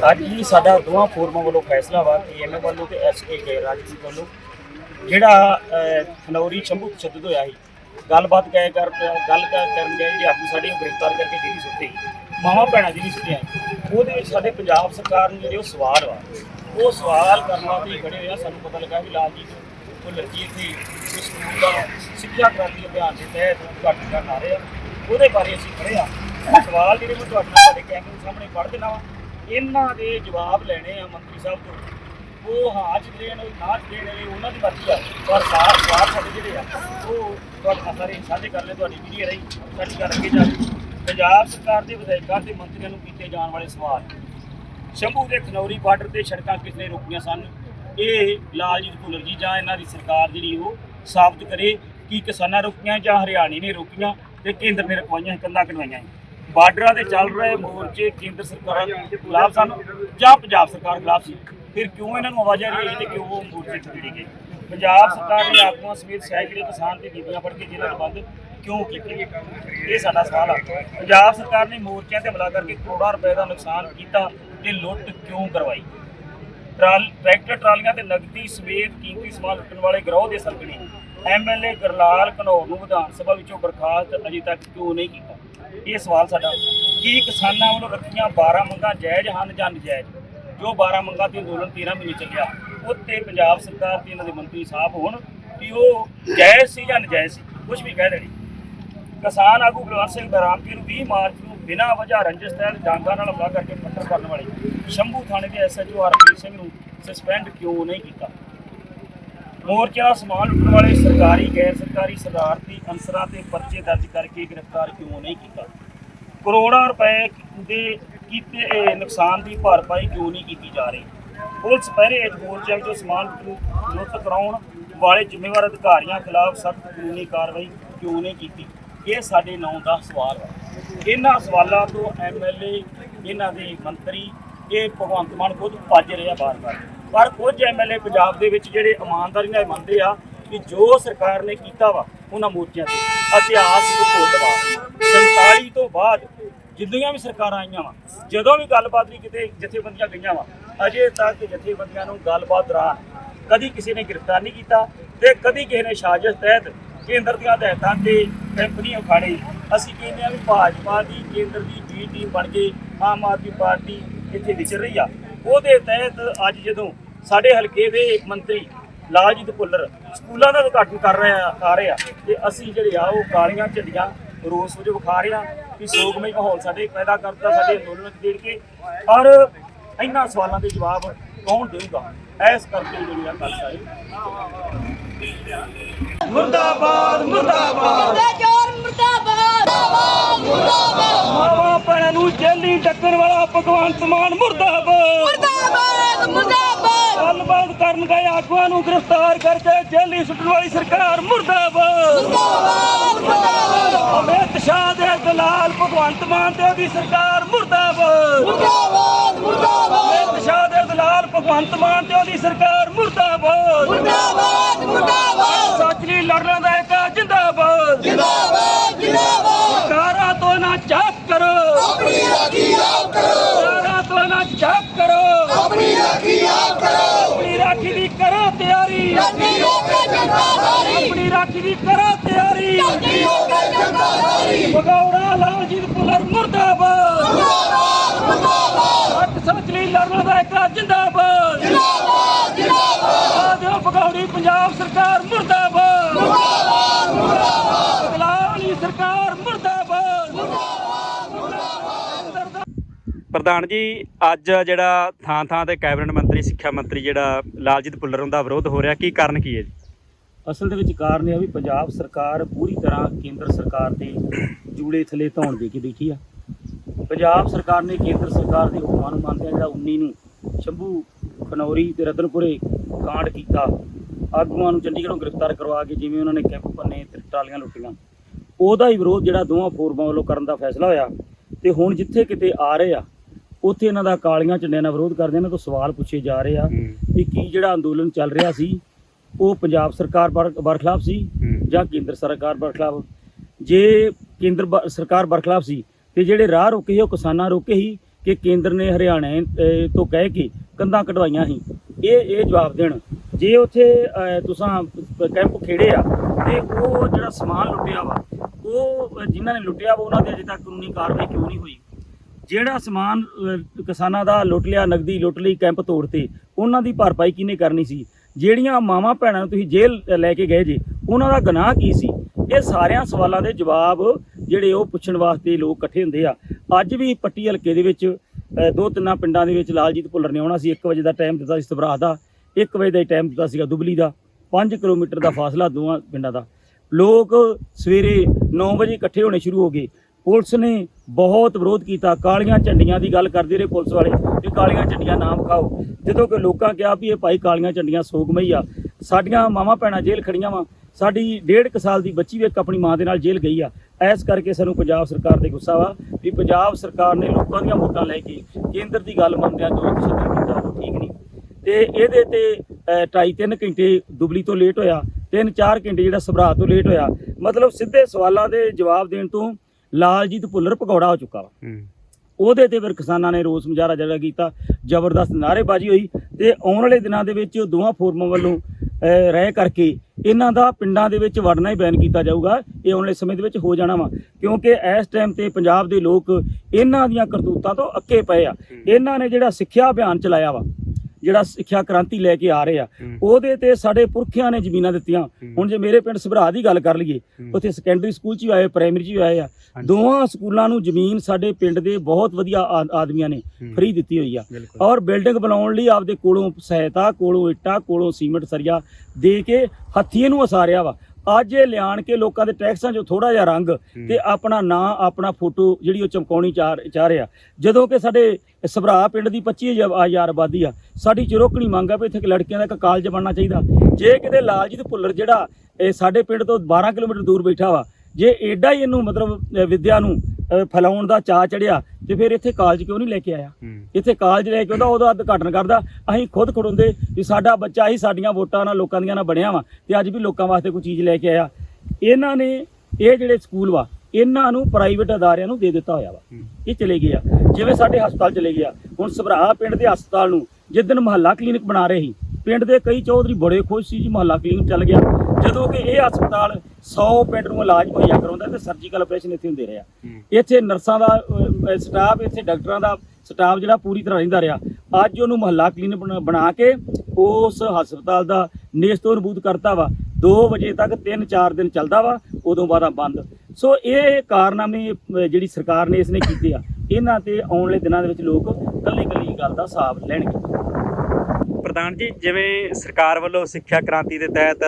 ਅੱਜ ਹੀ ਸਾਡਾ ਦੋਵਾਂ ਫੋਰਮਾਂ ਵੱਲੋਂ ਫੈਸਲਾ ਵਾ ਕਿ ਐਮਏ ਵੱਲੋਂ ਤੇ ਐਸਕੇ ਕੇ ਰਾਜਸੀ ਵੱਲੋਂ, ਜਿਹੜਾ ਖਨੌਰੀ ਸ਼ੰਭੂ ਤਸ਼ੱਦਦ ਹੋਇਆ ਸੀ, ਗੱਲਬਾਤ ਕਹਿ ਕਰ, ਗੱਲ ਕਰ ਕਰਨ ਗਏ ਜਿਹੜੇ ਆਗੂ ਸਾਡੇ ਨੂੰ ਗ੍ਰਿਫਤਾਰ ਕਰਕੇ ਜੇਲ੍ਹ ਸੁੱਟੇ ਮਾਵਾ ਭੈਣਾਂ ਦੀ ਵੀ ਸੁੱਟਿਆ ਉਹਦੇ ਵਿੱਚ ਸਾਡੇ ਪੰਜਾਬ ਸਰਕਾਰ ਨੂੰ ਜਿਹੜੇ ਉਹ ਸਵਾਲ ਵਾ। ਉਹ ਸਵਾਲ ਕਰਨ ਵਾਸਤੇ ਹੀ ਖੜੇ ਹੋਏ ਆ, ਸਾਨੂੰ ਪਤਾ ਲੱਗਾ ਵੀ ਲਾਲ ਜੀ ਉਹ ਲੜਕੀ ਇੱਥੇ ਸਕੂਲ ਦਾ ਸਿੱਖਿਆ ਕ੍ਰਾਂਤੀ ਅਭਿਆਨ ਦੇ ਤਹਿਤ ਘੱਟ ਕਰਨ ਆ ਰਹੇ ਆ। ਉਹਦੇ ਬਾਰੇ ਅਸੀਂ ਖੜੇ ਆ। ਸਵਾਲ ਜਿਹੜੇ ਮੈਂ ਤੁਹਾਡੇ ਨਾਲ ਤੁਹਾਡੇ ਕੈਮਰੇ ਸਾਹਮਣੇ ਪੜ੍ਹ ਦੇਣਾ ਵਾ। ਇਹਨਾਂ ਦੇ ਜਵਾਬ ਲੈਣੇ ਆ ਮੰਤਰੀ ਸਾਹਿਬ ਤੋਂ। ਉਹ ਹਾਂ ਚ ਦੇਣ ਨਾ ਚ ਦੇਣ ਇਹ ਉਹਨਾਂ ਦੀ ਮਰਜ਼ੀ ਆ। ਪਰ ਸਾਰ ਸਵਾਲ ਸਾਡੇ ਜਿਹੜੇ ਆ, ਉਹ ਤੁਹਾਡੇ ਨਾਲ ਸਾਰੇ ਸਾਂਝੇ ਕਰ ਲੈ ਤੁਹਾਡੀ ਵੀਡੀਓ ਰਹੀ, ਸਾਡੀ ਗੱਲ ਅੱਗੇ ਜਾ ਰਹੀ। ਪੰਜਾਬ ਸਰਕਾਰ ਦੇ ਵਿਧਾਇਕਾਂ ਤੇ ਮੰਤਰੀਆਂ ਨੂੰ ਕੀਤੇ ਜਾਣ ਵਾਲੇ ਸਵਾਲ। ਸ਼ੰਭੂ ਦੇ ਖਨੌਰੀ ਬਾਰਡਰ ਤੇ ਸੜਕਾਂ ਕਿਸ ਨੇ ਰੋਕੀਆਂ ਸਨ? ਇਹ ਲਾਲਜੀਤ ਭੁੱਲਰ ਜੀ ਜਾਂ ਇਹਨਾਂ ਦੀ ਸਰਕਾਰ ਜਿਹੜੀ ਉਹ ਸਾਬਤ ਕਰੇ ਕਿ ਕਿਸਾਨਾਂ ਰੋਕੀਆਂ ਜਾਂ ਹਰਿਆਣੇ ਨੇ ਰੋਕੀਆਂ ਤੇ ਕੇਂਦਰ ਨੇ ਰਖਵਾਈਆਂ ਕੰਧਾਂ ਕਢਵਾਈਆਂ। ਬਾਰਡਰਾਂ ਤੇ ਚੱਲ ਰਹੇ ਮੋਰਚੇ ਕੇਂਦਰ ਸਰਕਾਰ ਖਿਲਾਫ ਸਨ ਜਾਂ ਪੰਜਾਬ ਸਰਕਾਰ ਖਿਲਾਫ ਸੀ। ਫਿਰ ਕਿਉਂ ਇਹਨਾਂ ਨੂੰ ਆਵਾਜ਼ਾਂ ਰਹੀ ਤੇ ਕਿਉਂ ਉਹ ਮੋਰਚੇ ਛੱਡੇ ਗਏ? ਪੰਜਾਬ ਸਰਕਾਰ ਨੇ ਆਗੂਆਂ ਸਮੇਤ ਸੈਂਕੜੇ ਕਿਸਾਨ ਦੀ ਬੀਬੀਆਂ ਫੜ ਕੇ ਜੇਲ੍ਹਾਂ ਨੂੰ ਬੰਦ ਕਿਉਂ ਕੀਤੇ ਇਹ ਸਾਡਾ ਸਵਾਲ ਆ। ਪੰਜਾਬ ਸਰਕਾਰ ਨੇ ਮੋਰਚਿਆਂ ਤੇ ਹਮਲਾ ਕਰਕੇ ਕਰੋੜਾਂ ਰੁਪਏ ਦਾ ਨੁਕਸਾਨ ਕੀਤਾ ਤੇ ਲੁੱਟ ਕਿਉਂ ਕਰਵਾਈ? ਟਰਾਲ, ਟਰੈਕਟਰ ਟਰਾਲੀਆਂ ਤੇ ਨਗਦੀ ਸਮੇਤ ਕੀਮਤੀ ਸਮਾਨ ਲੁੱਟਣ ਵਾਲੇ ਗਰੋਹ ਦੇ ਸਰਗਣੀ ਐਮਐਲਏ ਗਰਲਾਲ ਘਨੌਰ ਨੂੰ ਵਿਧਾਨ ਸਭਾ ਵਿੱਚੋਂ ਬਰਖਾਸਤ ਅਜੇ ਤੱਕ ਕਿਉਂ ਨਹੀਂ ਕੀਤਾ? ਇਹ ਸਵਾਲ ਸਾਡਾ ਕੀ ਕਿਸਾਨਾਂ ਵੱਲੋਂ ਰੱਖੀਆਂ 12 ਮੰਗਾਂ ਜਾਇਜ਼ ਹਨ ਜਾਂ ਨਜਾਇਜ਼? ਜੋ 12 ਮੰਗਾਂ ਤੇ ਅੰਦੋਲਨ 13 ਮਹੀਨੇ ਚੱਲਿਆ ਉੱਤੇ ਪੰਜਾਬ ਸਰਕਾਰ ਤੇ ਇਹਨਾਂ ਦੇ ਮੰਤਰੀ ਸਾਹਿਬ ਹੋਣ ਕਿ ਉਹ ਜਾਇਜ਼ ਸੀ ਜਾਂ ਨਜਾਇਜ਼ ਸੀ ਕੁਝ ਵੀ ਕਹਿ ਦੇਣੀ। ਕਿਸਾਨ ਆਗੂ ਬਲਵੰਤ ਸਿੰਘ ਬਰਾਮਕੀ ਨੂੰ 20 ਮਾਰਚ ਨੂੰ ਬਿਨਾਂ ਵਜ੍ਹਾ ਰੰਜਿਸ਼ ਤਹਿਤ ਡਾਂਗਾ ਨਾਲ ਹਮਲਾ ਕਰਕੇ ਪੱਤਰ ਕਰਨ ਵਾਲੇ ਸ਼ੰਭੂ ਥਾਣੇ ਦੇ ਐਸਐਚਓ ਹਰਪ੍ਰੀਤ ਸਿੰਘ ਨੂੰ ਸਸਪੈਂਡ ਕਿਉਂ ਨਹੀਂ ਕੀਤਾ? ਮੋਰਚੇ ਦਾ ਸਮਾਨ ਲੁੱਟਣ ਵਾਲੇ ਸਰਕਾਰੀ, ਗੈਰ ਸਰਕਾਰੀ ਸਦਾਰਤੀ ਅਨਸਰਾਂ ਤੇ ਪਰਚੇ ਦਰਜ ਕਰਕੇ ਗ੍ਰਿਫਤਾਰ ਕਿਉਂ ਨਹੀਂ ਕੀਤਾ? ਕਰੋੜਾਂ ਰੁਪਏ ਦੇ ਕੀਤੇ ਨੁਕਸਾਨ ਦੀ ਭਰਪਾਈ ਕਿਉਂ ਨਹੀਂ ਕੀਤੀ ਜਾ ਰਹੀ? ਪੁਲਿਸ ਪਹਿਰੇ ਇਸ ਮੋਰਚੇ ਵਿੱਚੋਂ ਸਮਾਨ ਲੁੱਟ- ਕਰਾਉਣ ਵਾਲੇ ਜ਼ਿੰਮੇਵਾਰ ਅਧਿਕਾਰੀਆਂ ਖਿਲਾਫ ਸਖਤ ਕਾਨੂੰਨੀ ਕਾਰਵਾਈ ਕਿਉਂ ਨਹੀਂ ਕੀਤੀ? ਇਹ ਸਾਡੇ ਨਾਂ ਦਾ ਸਵਾਲ ਹੈ। ਇਹਨਾਂ ਸਵਾਲਾਂ ਤੋਂ ਐਮਐਲਏ ਇਹਨਾਂ ਦੇ ਮੰਤਰੀ, ਇਹ ਭਗਵੰਤ ਮਾਨ ਖੁਦ ਭੱਜ ਰਿਹਾ ਬਾਰ-ਬਾਰ। ਪਰ ਕੁਝ ਐਮਐਲਏ ਪੰਜਾਬ ਦੇ ਵਿੱਚ ਜਿਹੜੇ ਇਮਾਨਦਾਰੀ ਨਾਲ ਮੰਨਦੇ ਆ ਕਿ ਜੋ ਸਰਕਾਰ ਨੇ ਕੀਤਾ ਵਾ, ਉਹਨਾਂ ਮੋਰਚਿਆਂ ਤੇ ਇਤਿਹਾਸ ਨੂੰ ਭੁੱਲ ਵਾ। 47 ਤੋਂ ਬਾਅਦ ਜਿੰਨੀਆਂ ਵੀ ਸਰਕਾਰਾਂ ਆਈਆਂ ਵਾ, ਜਦੋਂ ਵੀ ਗੱਲਬਾਤ ਵੀ ਕਿਤੇ ਜਥੇਬੰਦੀਆਂ ਗਈਆਂ ਵਾ, ਅਜੇ ਤੱਕ ਜਥੇਬੰਦੀਆਂ ਨੂੰ ਗੱਲਬਾਤ ਦੌਰਾਨ ਕਦੀ ਕਿਸੇ ਨੇ ਗ੍ਰਿਫਤਾਰ ਨਹੀਂ ਕੀਤਾ ਤੇ ਕਦੀ ਕਿਸੇ ਨੇ ਸਾਜ਼ਿਸ਼ ਤਹਿਤ ਕੇਂਦਰ ਦੀਆਂ ਹਦਾਇਤਾਂ ਤੇ ਕੈਂਪ ਨਹੀਂ ਉਖਾੜੇ। ਅਸੀਂ ਕਹਿੰਦੇ ਆ ਵੀ ਭਾਜਪਾ ਦੀ ਕੇਂਦਰ ਦੀ ਬੀ ਟੀਮ ਬਣ ਕੇ ਆਮ ਆਦਮੀ ਪਾਰਟੀ ਇੱਥੇ ਵਿਚਰ ਰਹੀ ਆ। ਉਹਦੇ ਤਹਿਤ ਅੱਜ ਜਦੋਂ ਸਾਡੇ ਹਲਕੇ ਦੇ ਮੰਤਰੀ ਲਾਲਜੀਤ ਭੁੱਲਰ ਸਕੂਲਾਂ ਦਾ ਉਦਘਾਟਨ ਕਰ ਰਹੇ ਆ ਆ ਰਹੇ ਆ ਤੇ ਅਸੀਂ ਜਿਹੜੇ ਆ ਉਹ ਕਾਲੀਆਂ ਝੰਡੀਆਂ ਰੋਸ ਵਜੋਂ ਵਿਖਾ ਰਹੇ ਆ ਕਿ ਸੋਗਮਈ ਮਾਹੌਲ ਸਾਡੇ ਪੈਦਾ ਕਰਦਾ ਸਾਡੇ ਅੰਦੋਲਨ ਵਿੱਚ ਦੇੜ ਕੇ ਔਰ ਇਹਨਾਂ ਸਵਾਲਾਂ ਦੇ ਜਵਾਬ ਕੌਣ ਦੇਊਗਾ? ਐਸ ਕਰਕੇ ਜਿਹੜੀ ਆ ਗੱਲ ਸਾਰੀ। ਮੁਰਦਾਬਾਦ। ਮੁਰਦਾਬਾਦ ਮੁਰਦਾਬਾਦ ਮਾਵਾ ਭੈਣਾਂ ਨੂੰ ਡੱਕਣ ਵਾਲਾ ਭਗਵੰਤ ਮਾਨ ਮੁਰਦਾਬਾਦ। ਮੁਰਦਾਬਾਦ ਮੁਰਦਾਬਾਦ। ਗੱਲਬਾਤ ਕਰਨ ਗਏ ਆਗੂਆਂ ਨੂੰ ਗ੍ਰਿਫਤਾਰ ਕਰਕੇ ਜੇਲੀ ਸੁੱਟਣ ਵਾਲੀ ਸਰਕਾਰ ਮੁਰਦਾਬਾਦ। ਮੁਰਦਾਬਾਦ ਅਮਿਤ ਸ਼ਾਹ ਦੇ ਦਲਾਲ ਭਗਵੰਤ ਮਾਨ ਤੇ ਉਹਦੀ ਸਰਕਾਰ ਮੁਰਦਾਬਾਦ। ਮੁਰਦਾਬਾਦ ਮੁਰਦਾਬਾਦ। ਅਮਿਤ ਸ਼ਾਹ ਦੇ ਦਲਾਲ ਭਗਵੰਤ ਮਾਨ ਤੇ ਉਹਦੀ ਸਰਕਾਰ ਮੁਰਦਾਬਾਦ। ਮੁਰਦਾਬਾਦ ਮੁਰਦਾਬਾਦ। ਸੱਚ ਲਈ ਲੜਨਾ ਦਾ ਇੱਕ ਜਿੰਦਾਬਾਦ। ਜਿੰਦਾਬਾਦ ਸਰਕਾਰਾਂ ਤੋਂ ਨਾ ਚੱਕ ਕਰੋ ਆਪਣੀ ਰਾਖੀ ਆਪ ਕਰੋ ਸਰਕਾਰਾਂ ਤੋਂ ਨਾ ਚੱਕ ਕਰੋ ਆਪਣੀ ਆਪ ਕਰੋ। ਆਪਣੀ ਰਾਖੀ ਦੀ ਕਰੋ ਤਿਆਰੀ। ਗੱਡੀ ਹੋ ਕੇ ਜਨਤਾ ਸਾਰੀ ਆਪਣੀ ਰਾਖੀ ਦੀ ਕਰੋ ਤਿਆਰੀ। ਗੱਡੀ ਹੋ ਕੇ ਜਨਤਾ ਸਾਰੀ ਭਗੌੜਾ ਲਾਲਜੀਤ ਪੁਲਰ ਮੁਰਦਾਬਾਦ। ਮੁਰਦਾਬਾਦ ਮੁਰਦਾਬਾਦ। ਹੱਕ ਸੱਚ ਲਈ ਲੜਨ ਦਾ ਇੱਕ ਜਿੰਦਾਬਾਦ। ਜਿੰਦਾਬਾਦ ਜਿੰਦਾਬਾਦ। ਆਦਿਓ ਭਗੌੜੀ ਪੰਜਾਬ ਸਰਕਾਰ ਮੁਰਦਾਬਾਦ। ਮੁਰਦਾਬਾਦ ਮੁਰਦਾਬਾਦ। ਸਰਕਾਰ ਮੁਰਦਾਬਾਦ। ਪ੍ਰਧਾਨ ਜੀ, ਅੱਜ ਜਿਹੜਾ ਥਾਂ ਥਾਂ ਤੇ ਕੈਬਨਿਟ ਮੰਤਰੀ, ਸਿੱਖਿਆ ਮੰਤਰੀ ਜਿਹੜਾ ਲਾਲਜੀਤ ਭੁੱਲਰ ਦਾ ਵਿਰੋਧ ਹੋ ਰਿਹਾ, ਕੀ ਕਾਰਨ ਕੀ ਹੈ ਜੀ? ਅਸਲ ਦੇ ਵਿੱਚ ਕਾਰਨ ਇਹ ਆ ਵੀ ਪੰਜਾਬ ਸਰਕਾਰ ਪੂਰੀ ਤਰ੍ਹਾਂ ਕੇਂਦਰ ਸਰਕਾਰ ਦੇ ਜੂੜੇ ਥੱਲੇ ਧੌਣ ਦੇ ਕੇ ਬੈਠੀ ਆ। ਪੰਜਾਬ ਸਰਕਾਰ ਨੇ ਕੇਂਦਰ ਸਰਕਾਰ ਦੇ ਹੁਕਮਾਂ ਨੂੰ ਮੰਨਦਿਆਂ ਜਿਹੜਾ 19 ਨੂੰ ਸ਼ੰਭੂ ਖਨੌਰੀ ਤੇ ਰਤਨਪੁਰੇ ਕਾਂਡ ਕੀਤਾ। ਆਗੂਆਂ ਨੂੰ ਚੰਡੀਗੜ੍ਹੋਂ ਗ੍ਰਿਫਤਾਰ ਕਰਵਾ ਕੇ ਜਿਵੇਂ ਉਹਨਾਂ ਨੇ ਕੈਂਪ ਪੰਨੇ ਤੇ ਟਰਾਲੀਆਂ ਲੁੱਟੀਆਂ। ਉਹਦਾ ਹੀ ਵਿਰੋਧ ਜਿਹੜਾ ਦੋਵਾਂ ਫੋਰਮਾਂ ਵੱਲੋਂ ਕਰਨ ਦਾ ਫੈਸਲਾ ਹੋਇਆ। ਤੇ ਹੁਣ ਜਿੱਥੇ ਕਿਤੇ ਆ ਰਹੇ ਆ ਉੱਥੇ ਇਹਨਾਂ ਦਾ ਕਾਲੀਆਂ ਝੰਡਿਆਂ ਨਾਲ ਵਿਰੋਧ ਕਰਦੇ ਇਹਨਾਂ ਤੋਂ ਸਵਾਲ ਪੁੱਛੇ ਜਾ ਰਹੇ ਆ ਵੀ ਕੀ ਜਿਹੜਾ ਅੰਦੋਲਨ ਚੱਲ ਰਿਹਾ ਸੀ ਉਹ ਪੰਜਾਬ ਸਰਕਾਰ ਬਰ- ਬਰਖਲਾਫ ਸੀ ਜਾਂ ਕੇਂਦਰ ਸਰਕਾਰ ਬਰਖਲਾਫ ਜੇ ਕੇਂਦਰ ਸਰਕਾਰ ਬਰਖਲਾਫ ਸੀ ਤੇ ਜਿਹੜੇ ਰਾਹ ਰੋਕੇ ਸੀ ਉਹ ਕਿਸਾਨਾਂ ਰੋਕੇ ਸੀ ਕਿ ਕੇਂਦਰ ਨੇ ਹਰਿਆਣੇ ਤੋਂ ਕਹਿ ਕੇ ਕੰਧਾਂ ਕਢਵਾਈਆਂ ਸੀ? ਇਹ ਇਹ ਜਵਾਬ ਦੇਣ। ਜੇ ਉੱਥੇ ਤੁਸਾਂ ਕੈਂਪ ਖੇੜੇ ਆ ਤੇ ਉਹ ਜਿਹੜਾ ਸਮਾਨ ਲੁੱਟਿਆ ਵਾ ਉਹ ਜਿਨ੍ਹਾਂ ਨੇ ਲੁੱਟਿਆ ਵਾ ਉਹਨਾਂ ਤੇ ਅਜੇ ਤੱਕ ਕਾਨੂੰਨੀ ਕਾਰਵਾਈ ਕਿਉਂ ਨਹੀਂ ਹੋਈ? ਜਿਹੜਾ ਸਮਾਨ ਕਿਸਾਨਾਂ ਦਾ ਲੁੱਟ ਲਿਆ ਨਗਦੀ ਲੁੱਟ ਲਈ ਕੈਂਪ ਤੋੜਤੇ, ਉਹਨਾਂ ਦੀ ਭਰਪਾਈ ਕਿਹਨੇ ਕਰਨੀ ਸੀ? ਜਿਹੜੀਆਂ ਮਾਵਾਂ ਭੈਣਾਂ ਨੂੰ ਤੁਸੀਂ ਜੇਲ੍ਹ ਲੈ ਕੇ ਗਏ ਜੇ, ਉਹਨਾਂ ਦਾ ਗੁਨਾਹ ਕੀ ਸੀ? ਇਹ ਸਾਰਿਆਂ ਸਵਾਲਾਂ ਦੇ ਜਵਾਬ ਜਿਹੜੇ ਉਹ ਪੁੱਛਣ ਵਾਸਤੇ ਲੋਕ ਇਕੱਠੇ ਹੁੰਦੇ ਆ। ਅੱਜ ਵੀ ਪੱਟੀ ਹਲਕੇ ਦੇ ਵਿੱਚ ਦੋ ਤਿੰਨਾਂ ਪਿੰਡਾਂ ਦੇ ਵਿੱਚ ਲਾਲਜੀਤ ਭੁੱਲਰ ਨੇ ਆਉਣਾ ਸੀ। 1 ਵਜੇ ਦਾ ਟਾਈਮ ਦਿੱਤਾ ਸੀ ਸਤਬਰਾਹ ਦਾ 1 ਵਜੇ ਦਾ ਟਾਈਮ ਦਿੱਤਾ ਸੀਗਾ ਦੁਬਲੀ ਦਾ। 5 ਕਿਲੋਮੀਟਰ ਦਾ ਫਾਸਲਾ ਦੋਵਾਂ ਪਿੰਡਾਂ ਦਾ। ਲੋਕ ਸਵੇਰੇ 9 ਵਜੇ ਇਕੱਠੇ ਹੋਣੇ ਸ਼ੁਰੂ ਹੋ ਗਏ। ਪੁਲਿਸ ਨੇ ਬਹੁਤ ਵਿਰੋਧ ਕੀਤਾ। ਕਾਲੀਆਂ ਝੰਡੀਆਂ ਦੀ ਗੱਲ ਕਰਦੇ ਰਹੇ ਪੁਲਿਸ ਵਾਲੇ ਕਿ ਕਾਲੀਆਂ ਝੰਡੀਆਂ ਨਾ ਵਿਖਾਓ ਜਦੋਂ ਕਿ ਲੋਕਾਂ ਕਿਹਾ ਵੀ ਇਹ ਭਾਈ ਕਾਲੀਆਂ ਝੰਡੀਆਂ ਸੋਗਮਈ ਆ। ਸਾਡੀਆਂ ਮਾਵਾਂ ਭੈਣਾਂ ਜੇਲ੍ਹ ਖੜੀਆਂ ਵਾ। ਸਾਡੀ ਡੇਢ ਕੁ ਸਾਲ ਦੀ ਬੱਚੀ ਵੀ ਇੱਕ ਆਪਣੀ ਮਾਂ ਦੇ ਨਾਲ ਜੇਲ੍ਹ ਗਈ ਆ। ਐਸ ਕਰਕੇ ਸਾਨੂੰ ਪੰਜਾਬ ਸਰਕਾਰ ਤੇ ਗੁੱਸਾ ਵਾ ਵੀ ਪੰਜਾਬ ਸਰਕਾਰ ਨੇ ਲੋਕਾਂ ਦੀਆਂ ਵੋਟਾਂ ਲੈ ਕੇ ਕੇਂਦਰ ਦੀ ਗੱਲ ਮੰਨਦਿਆਂ ਜੋ ਤਸ਼ੱਦਦ ਕੀਤਾ, ਉਹ ਠੀਕ ਨਹੀਂ। ਤੇ ਇਹਦੇ ਤੇ 2.5-3 ਘੰਟੇ ਦੁਬਲੀ ਤੋਂ ਲੇਟ ਹੋਇਆ। 3-4 ਘੰਟੇ ਜਿਹੜਾ ਸਭਰਾ ਤੋਂ ਲੇਟ ਹੋਇਆ। ਮਤਲਬ ਸਿੱਧੇ ਸਵਾਲਾਂ ਦੇ ਜਵਾਬ ਦੇਣ ਤੋਂ ਲਾਲਜੀਤ ਭੁੱਲਰ ਪਕੌੜਾ ਹੋ ਚੁੱਕਾ ਵਾ। ਉਹਦੇ ਤੇ ਫਿਰ ਕਿਸਾਨਾਂ ਨੇ ਰੋਸ ਮੁਜ਼ਾਹਰਾ ਜਿਹੜਾ ਕੀਤਾ ਜ਼ਬਰਦਸਤ ਨਾਅਰੇਬਾਜ਼ੀ ਹੋਈ ਤੇ ਆਉਣ ਵਾਲੇ ਦਿਨਾਂ ਦੇ ਵਿੱਚ ਦੋਵਾਂ ਫੋਰਮਾਂ ਵੱਲੋਂ ਰਹਿ ਕਰਕੇ ਇਹਨਾਂ ਦਾ ਪਿੰਡਾਂ ਦੇ ਵਿੱਚ ਵੜਨਾ ਹੀ ਬੈਨ ਕੀਤਾ ਜਾਊਗਾ। ਇਹ ਆਉਣ ਵਾਲੇ ਸਮੇਂ ਦੇ ਵਿੱਚ ਹੋ ਜਾਣਾ ਵਾ ਕਿਉਂਕਿ ਇਸ ਟਾਈਮ ਤੇ ਪੰਜਾਬ ਦੇ ਲੋਕ ਇਹਨਾਂ ਦੀਆਂ ਕਰਤੂਤਾਂ ਤੋਂ ਅੱਕੇ ਪਏ ਆ। ਇਹਨਾਂ ਨੇ ਜਿਹੜਾ ਸਿੱਖਿਆ ਅਭਿਆਨ ਚਲਾਇਆ ਵਾ ਜਿਹੜਾ ਸਿੱਖਿਆ ਕ੍ਰਾਂਤੀ ਲੈ ਕੇ ਆ ਰਹੇ ਆ ਉਹਦੇ ਤੇ ਸਾਡੇ ਪੁਰਖਿਆਂ ਨੇ ਜ਼ਮੀਨਾਂ ਦਿੱਤੀਆਂ। ਹੁਣ ਜੇ ਮੇਰੇ ਪਿੰਡ ਸਭਰਾ ਦੀ ਗੱਲ ਕਰ ਲਈਏ ਉੱਥੇ ਸੈਕੰਡਰੀ ਸਕੂਲ 'ਚ ਵੀ ਆਏ ਪ੍ਰਾਇਮਰੀ 'ਚ ਵੀ ਆਏ ਆ। ਦੋਵਾਂ ਸਕੂਲਾਂ ਨੂੰ ਜ਼ਮੀਨ ਸਾਡੇ ਪਿੰਡ ਦੇ ਬਹੁਤ ਵਧੀਆ ਆਦਮੀਆਂ ਨੇ ਫ੍ਰੀ ਦਿੱਤੀ ਹੋਈ ਆ। ਔਰ ਬਿਲਡਿੰਗ ਬਣਾਉਣ ਲਈ ਆਪਦੇ ਕੋਲੋਂ ਸਹਾਇਤਾ ਕੋਲੋਂ ਇੱਟਾਂ ਕੋਲੋਂ ਸੀਮੈਂਟ ਸਰੀਆ ਦੇ ਕੇ ਹੱਥੀਂ ਨੂੰ ਉਸਾਰਿਆ ਵਾ। ਅੱਜ ਇਹ ਲਿਆਣ ਕੇ ਲੋਕਾਂ ਦੇ ਟੈਕਸਾਂ 'ਚੋਂ ਥੋੜਾ ਜਿਹਾ ਰੰਗ ਤੇ ਆਪਣਾ ਨਾਂ ਆਪਣਾ ਫੋਟੋ ਜਿਹੜੀ ਉਹ ਚਮਕਾਉਣੀ ਚਾਹ ਰਿਹਾ। ਜਦੋਂ ਕਿ ਸਾਡੇ ਸਭਰਾ ਪਿੰਡ ਦੀ 25000 ਆਬਾਦੀ ਆ ਸਾਡੀ ਚਿਰੋਕਣੀ ਮੰਗ ਆ ਵੀ ਇੱਥੇ ਇੱਕ ਲੜਕੀਆਂ ਦਾ ਇੱਕ ਕਾਲਜ ਬਣਨਾ ਚਾਹੀਦਾ। ਜੇ ਕਿਤੇ ਲਾਲਜੀਤ ਭੁੱਲਰ ਜਿਹੜਾ ਇਹ ਸਾਡੇ ਪਿੰਡ ਤੋਂ 12 ਕਿਲੋਮੀਟਰ ਦੂਰ ਬੈਠਾ ਵਾ ਜੇ ਏਡਾ ਹੀ ਇਹਨੂੰ ਮਤਲਬ ਵਿਦਿਆ ਨੂੰ ਫੈਲਾਉਣ ਦਾ ਚਾਅ ਚੜਿਆ ਤੇ ਫਿਰ ਇੱਥੇ ਕਾਲਜ ਕਿਉਂ ਨਹੀਂ ਲੈ ਕੇ ਆਇਆ? ਇੱਥੇ ਕਾਲਜ ਲੈ ਕੇ ਉਹਦਾ ਉਹਦਾ ਉਦਘਾਟਨ ਕਰਦਾ। ਅਸੀਂ ਖੁਦ ਖੜੋਂਦੇ ਵੀ ਸਾਡਾ ਬੱਚਾ ਹੀ ਸਾਡੀਆਂ ਵੋਟਾਂ ਨਾਲ ਲੋਕਾਂ ਦੀਆਂ ਨਾਲ ਬਣਿਆ ਵਾ ਤੇ ਅੱਜ ਵੀ ਲੋਕਾਂ ਵਾਸਤੇ ਕੋਈ ਚੀਜ਼ ਲੈ ਕੇ ਆਇਆ। ਇਹਨਾਂ ਨੇ ਇਹ ਜਿਹੜੇ ਸਕੂਲ ਵਾ ਇਹਨਾਂ ਨੂੰ ਪ੍ਰਾਈਵੇਟ ਅਦਾਰਿਆਂ ਨੂੰ ਦੇ ਦਿੱਤਾ ਹੋਇਆ ਵਾ। ਇਹ ਚਲੇ ਗਏ ਆ। ਜਿਵੇਂ ਸਾਡੇ ਹਸਪਤਾਲ ਚਲੇ ਗਿਆ ਹੁਣ ਸਭਰਾ ਪਿੰਡ ਦੇ ਹਸਪਤਾਲ ਨੂੰ ਜਿੱਦਣ ਮਹੱਲਾ ਕਲੀਨਿਕ ਬਣਾ ਰਹੇ ਸੀ ਪਿੰਡ ਦੇ ਕਈ ਚੌਧਰੀ ਬੜੇ ਖੁਸ਼ ਸੀ ਜੀ ਮਹੱਲਾ ਕਲੀਨਿਕ ਚੱਲ ਗਿਆ। ਜਦੋਂ ਕਿ ਇਹ ਹਸਪਤਾਲ 100 ਪਿੰਡ ਨੂੰ ਇਲਾਜ ਮੁਹੱਈਆ ਕਰਾਉਂਦਾ ਤੇ ਸਰਜੀਕਲ ਆਪਰੇਸ਼ਨ ਇੱਥੇ ਹੁੰਦੇ ਰਿਹਾ ਇੱਥੇ ਨਰਸਾਂ ਦਾ ਸਟਾਫ ਇੱਥੇ ਡਾਕਟਰਾਂ ਦਾ ਸਟਾਫ ਜਿਹੜਾ ਪੂਰੀ ਤਰ੍ਹਾਂ ਰਹਿੰਦਾ ਰਿਹਾ। ਅੱਜ ਉਹਨੂੰ ਮਹੱਲਾ ਕਲੀਨਿਕ ਬਣਾ- ਕੇ ਉਸ ਹਸਪਤਾਲ ਦਾ ਨੇਸਤੋ ਨਬੂਦ ਕਰਤਾ ਵਾ। 2 ਵਜੇ ਤੱਕ 3-4 ਦਿਨ ਚੱਲਦਾ ਵਾ ਉਦੋਂ ਬਾਅਦ ਆ ਬੰਦ। ਸੋ ਇਹ ਕਾਰਨਾਮੇ ਜਿਹੜੀ ਸਰਕਾਰ ਨੇ ਇਸਨੇ ਕੀਤੇ ਆ ਇਹਨਾਂ ਤੇ ਆਉਣ ਵਾਲੇ ਦਿਨਾਂ ਦੇ ਵਿੱਚ ਲੋਕ ਕੱਲੀ ਕੱਲੀ ਗੱਲ ਦਾ ਹਿਸਾਬ ਲੈਣਗੇ। ਪ੍ਰਧਾਨ ਜੀ ਜਿਵੇਂ ਸਰਕਾਰ ਵੱਲੋਂ ਸਿੱਖਿਆ ਕ੍ਰਾਂਤੀ ਦੇ ਤਹਿਤ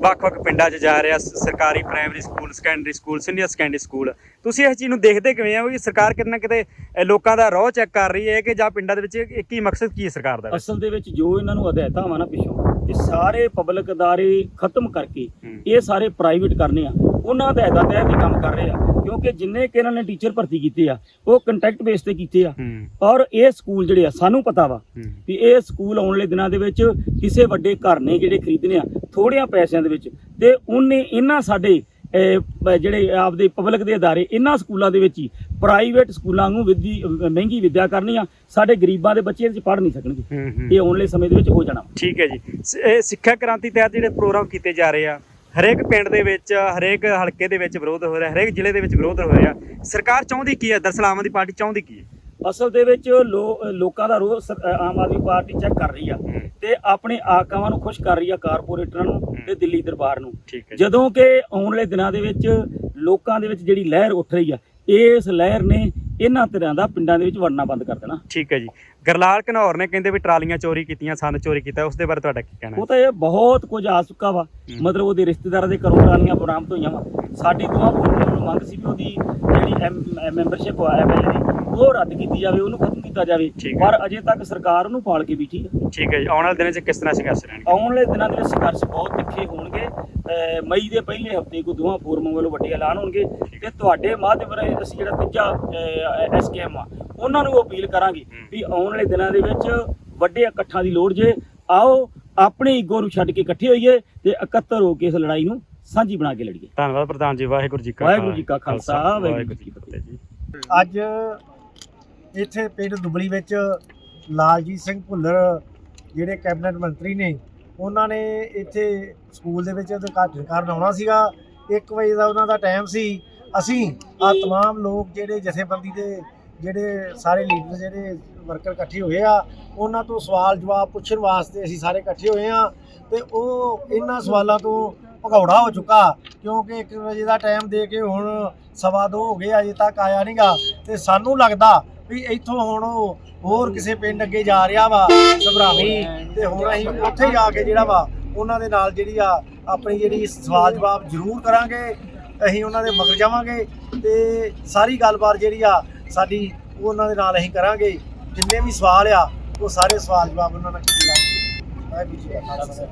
ਵੱਖ-ਵੱਖ ਪਿੰਡਾਂ 'ਚ ਜਾ ਰਿਹਾ ਸਰਕਾਰੀ primary school secondary school senior secondary school ਤੁਸੀਂ ਇਸ ਚੀਜ਼ ਨੂੰ ਦੇਖਦੇ ਕਿਵੇਂ ਆ ਵੀ ਸਰਕਾਰ ਕਿਤੇ ਨਾ ਕਿਤੇ ਲੋਕਾਂ ਦਾ ਰੋਹ ਚੈੱਕ ਕਰ ਰਹੀ ਹੈ ਕਿ ਜਾਂ ਪਿੰਡਾਂ ਦੇ ਵਿੱਚ ਕੀ ਮਕਸਦ ਕੀ ਹੈ ਸਰਕਾਰ ਦਾ? ਅਸਲ ਦੇ ਵਿੱਚ ਜੋ ਇਹਨਾਂ ਨੂੰ ਹਦਾਇਤਾਂ ਵਾ ਨਾ ਪਿੱਛੋਂ ਇਹ ਸਾਰੇ ਪਬਲਿਕ ਅਦਾਰੇ ਖਤਮ ਕਰਕੇ। ਇਹ ਸਾਰੇ ਪ੍ਰਾਈਵੇਟ ਕਰਨੇ ਆ। ਉਹਨਾਂ ਹਦਾਇਤਾਂ ਤਹਿਤ ਹੀ ਕੰਮ ਕਰ ਰਹੇ ਆ। ਕਿਉਂਕਿ ਜਿੰਨੇ ਕਿ ਇਹਨਾਂ ਨੇ ਟੀਚਰ ਭਰਤੀ ਕੀਤੇ ਆ ਉਹ ਕੰਟੈਕਟ ਬੇਸ ਤੇ ਕੀਤੇ ਆ। ਔਰ ਇਹ ਸਕੂਲ ਜਿਹੜੇ ਆ ਸਾਨੂੰ ਪਤਾ ਵਾ ਵੀ ਇਹ ਸਕੂਲ ਆਉਣ ਵਾਲੇ ਦਿਨਾਂ ਦੇ ਵਿੱਚ ਕਿਸੇ ਵੱਡੇ ਘਰ ਨੇ ਜਿਹੜੇ ਖਰੀਦਣੇ ਆ ਥੋੜਿਆਂ ਪੈਸਿਆਂ ਦੇ ਵਿੱਚ। ਤੇ ਉਹਨੇ ਇਹਨਾਂ ਸਾਡੇ ਜਿਹੜੇ ਆਪਦੇ ਪਬਲਿਕ ਦੇ ਅਦਾਰੇ ਇਹਨਾਂ ਸਕੂਲਾਂ ਦੇ ਵਿੱਚ ਹੀ ਪ੍ਰਾਈਵੇਟ ਸਕੂਲਾਂ ਨੂੰ ਵਿੱਦੀ ਮਹਿੰਗੀ ਵਿੱਦਿਆ ਕਰਨੀ ਆ। ਸਾਡੇ ਗਰੀਬਾਂ ਦੇ ਬੱਚੇ ਇਹਦੇ ਚ ਪੜ੍ਹ ਨਹੀਂ ਸਕਣਗੇ। ਇਹ ਆਉਣ ਵਾਲੇ ਸਮੇਂ ਦੇ ਵਿੱਚ ਹੋ ਜਾਣਾ। ਠੀਕ ਹੈ ਜੀ। ਇਹ ਸਿੱਖਿਆ ਕ੍ਰਾਂਤੀ ਤਹਿਤ ਜਿਹੜੇ ਪ੍ਰੋਗਰਾਮ ਕੀਤੇ ਜਾ ਰਹੇ ਆ ਹਰੇਕ ਪਿੰਡ ਦੇ ਵਿੱਚ ਹਰੇਕ ਹਲਕੇ ਦੇ ਵਿੱਚ ਵਿਰੋਧ ਹੋ ਰਿਹਾ ਹਰੇਕ ਜ਼ਿਲ੍ਹੇ ਦੇ ਵਿੱਚ ਵਿਰੋਧ ਹੋ ਰਿਹਾ। ਸਰਕਾਰ ਚਾਹੁੰਦੀ ਕੀ ਹੈ? ਦਰਅਸਲ ਆਮ ਆਦਮੀ ਪਾਰਟੀ ਚਾਹੁੰਦੀ ਕੀ ਹੈ? ਅਸਲ ਦੇ ਵਿੱਚ ਲੋਕਾਂ ਦਾ ਅਹ, ਆਮ ਆਦਮੀ ਪਾਰਟੀ ਚੈੱਕ ਕਰ ਰਹੀ ਆ ਤੇ ਆਪਣੇ ਆਕਾਵਾਂ ਨੂੰ ਖੁਸ਼ ਕਰ ਰਹੀ ਆ ਕਾਰਪੋਰੇਟਰਾਂ ਨੂੰ ਤੇ ਦਿੱਲੀ ਦਰਬਾਰ ਨੂੰ। ਜਦੋਂ ਕਿ ਆਉਣ ਵਾਲੇ ਦਿਨਾਂ ਦੇ ਵਿੱਚ ਲੋਕਾਂ ਦੇ ਵਿੱਚ ਜਿਹੜੀ ਲਹਿਰ ਉੱਠ ਰਹੀ ਆ ਇਸ ਲਹਿਰ ਨੇ ਇਹਨਾਂ ਤਰ੍ਹਾਂ ਦਾ ਪਿੰਡਾਂ ਦੇ ਵਿੱਚ ਵੜਨਾ ਬੰਦ ਕਰ ਦੇਣਾ। ਠੀਕ ਹੈ ਜੀ। ਗਰਲਾਲ ਘਨੌਰ ਨੇ ਕਹਿੰਦੇ ਵੀ ਟਰਾਲੀਆਂ ਚੋਰੀ ਕੀਤੀਆਂ ਸੰਦ ਚੋਰੀ ਕੀਤਾ ਉਸ ਦੇ ਬਾਰੇ ਤੁਹਾਡਾ ਕੀ ਕਹਿਣਾ ਹੈ? ਉਹ ਤਾਂ ਇਹ ਬਹੁਤ ਕੁਝ ਆ ਚੁੱਕਾ ਵਾ। ਮਤਲਬ ਉਹਦੇ ਰਿਸ਼ਤੇਦਾਰਾਂ ਦੇ ਘਰੋਂ ਟਰਾਲੀਆਂ ਬਰਾਮਦ ਹੋਈਆਂ ਵਾ। ਸਾਡੀ ਫੋਰਮਾਂ ਨੂੰ ਮੰਗ ਸੀ ਵੀ ਉਹਦੀ ਜਿਹੜੀ ਮੈਂਬਰਸ਼ਿਪ ਆ ਐਮਐਲਏ ਦੀ ਉਹ ਰੱਦ ਕੀਤੀ ਜਾਵੇ ਉਹਨੂੰ ਖਤਮ ਕੀਤਾ ਜਾਵੇ। ਪਰ ਅਜੇ ਤੱਕ ਸਰਕਾਰ ਉਹਨੂੰ ਪਾਲ ਕੇ ਬੈਠੀ ਠੀਕ ਹੈ ਜੀ। ਆਉਣ ਵਾਲੇ ਦਿਨਾਂ 'ਚ ਕਿਸ ਤਰ੍ਹਾਂ ਸੰਘਰਸ਼ ਰਹਿਣਗੇ? ਆਉਣ ਵਾਲੇ ਦਿਨਾਂ ਦੇ ਵਿੱਚ ਸੰਘਰਸ਼ ਬਹੁਤ ਤਿੱਖੇ ਹੋਣਗੇ। ਮਈ ਦੇ ਪਹਿਲੇ ਹਫ਼ਤੇ ਕੋ ਦੋਵਾਂ ਫੋਰਮਾਂ ਵੱਲੋਂ ਵੱਡੇ ਐਲਾਨ ਹੋਣਗੇ ਤੇ ਤੁਹਾਡੇ ਮਾਧਿਅਮ ਰਾਹੀਂ ਅਸੀਂ ਜਿਹੜਾ ਤੀਜਾ ਐਸਕੇਐਮ ਆ ਉਹਨਾਂ ਨੂੰ ਅਪੀਲ ਕਰਾਂਗੇ ਵੀ ਆਉਣ ਵਾਲੇ ਦਿਨਾਂ ਦੇ ਵਿੱਚ ਵੱਡੇ ਇਕੱਠਾਂ ਦੀ ਲੋੜ ਜੇ ਆਓ ਆਪਣੇ ਈਗੋ ਨੂੰ ਛੱਡ ਕੇ ਇਕੱਠੇ ਹੋਈਏ ਤੇ ਇਕੱਤਰ ਹੋ ਕੇ ਇਸ ਲੜਾਈ ਨੂੰ ਸਾਂਝੀ ਬਣਾ ਕੇ ਲੜੀਏ। ਧੰਨਵਾਦ ਪ੍ਰਧਾਨ ਜੀ ਵਾਹਿਗੁਰੂ ਜੀ ਕਾ ਵਾਹਿਗੁਰੂ ਜੀ ਕਾ ਖਾਲਸਾ, ਵਾਹਿਗੁਰੂ ਜੀ ਕੀ ਫਤਿਹ। ਜੀ। ਅੱਜ ਇੱਥੇ ਪਿੰਡ ਦੁਬਲੀ ਵਿੱਚ ਲਾਲਜੀਤ ਸਿੰਘ ਭੁੱਲਰ ਜਿਹੜੇ ਕੈਬਨਿਟ ਮੰਤਰੀ ਨੇ ਉਹਨਾਂ ਨੇ ਇੱਥੇ ਸਕੂਲ ਦੇ ਵਿੱਚ ਉਦਘਾਟਨ ਕਰਨ ਆਉਣਾ ਸੀਗਾ 1 ਵਜੇ ਦਾ ਉਹਨਾਂ ਦਾ ਟਾਈਮ ਸੀ ਅਸੀਂ ਆ तमाम ਲੋਕ ਜਿਹੜੇ ਜਥੇਬੰਦੀ ਦੇ ਜਿਹੜੇ ਸਾਰੇ ਲੀਡਰ ਜਿਹੜੇ ਵਰਕਰ ਇਕੱਠੇ ਹੋਏ ਆ ਉਹਨਾਂ ਤੋਂ ਸਵਾਲ ਜਵਾਬ ਪੁੱਛਣ ਵਾਸਤੇ ਅਸੀਂ ਸਾਰੇ ਇਕੱਠੇ ਹੋਏ ਆ ਤੇ ਉਹ ਇਹਨਾਂ ਸਵਾਲਾਂ ਤੋਂ ਭਗੌੜਾ ਹੋ ਚੁੱਕਾ ਕਿਉਂਕਿ 1 ਵਜੇ ਦਾ ਟਾਈਮ ਦੇ ਕੇ ਹੁਣ ਸਵਾ ਦੋ ਹੋ ਗਏ ਅਜੇ ਤੱਕ ਆਇਆ ਨਹੀਂਗਾ ਤੇ ਸਾਨੂੰ ਲੱਗਦਾ ਵੀ ਇੱਥੋਂ ਹੁਣ ਉਹ ਹੋਰ ਕਿਸੇ ਪਿੰਡ ਅੱਗੇ ਜਾ ਰਿਹਾ ਵਾ ਘਬਰਾਵੀ ਤੇ ਹੁਣ ਅਸੀਂ ਉੱਥੇ ਜਾ ਕੇ ਜਿਹੜਾ ਵਾ ਉਹਨਾਂ ਦੇ ਨਾਲ ਜਿਹੜੀ ਆ ਆਪਣੀ ਜਿਹੜੀ ਸਵਾਲ ਜਵਾਬ ਜ਼ਰੂਰ ਕਰਾਂਗੇ, ਅਸੀਂ ਉਹਨਾਂ ਦੇ ਮਗਰ ਜਾਵਾਂਗੇ ਤੇ ਸਾਰੀ ਗੱਲਬਾਤ ਜਿਹੜੀ ਆ ਸਾਡੀ ਉਹ ਉਹਨਾਂ ਦੇ ਨਾਲ ਅਸੀਂ ਕਰਾਂਗੇ। ਜਿੰਨੇ ਵੀ ਸਵਾਲ ਆ, ਉਹ ਸਾਰੇ ਸਵਾਲ ਜਵਾਬ ਉਹਨਾਂ ਨਾਲ ਕੀਤੇ ਜਾਣਗੇ। ਵਾਹਿਗੁਰੂ ਜੀ ਕਾ ਖਾਲਸਾ।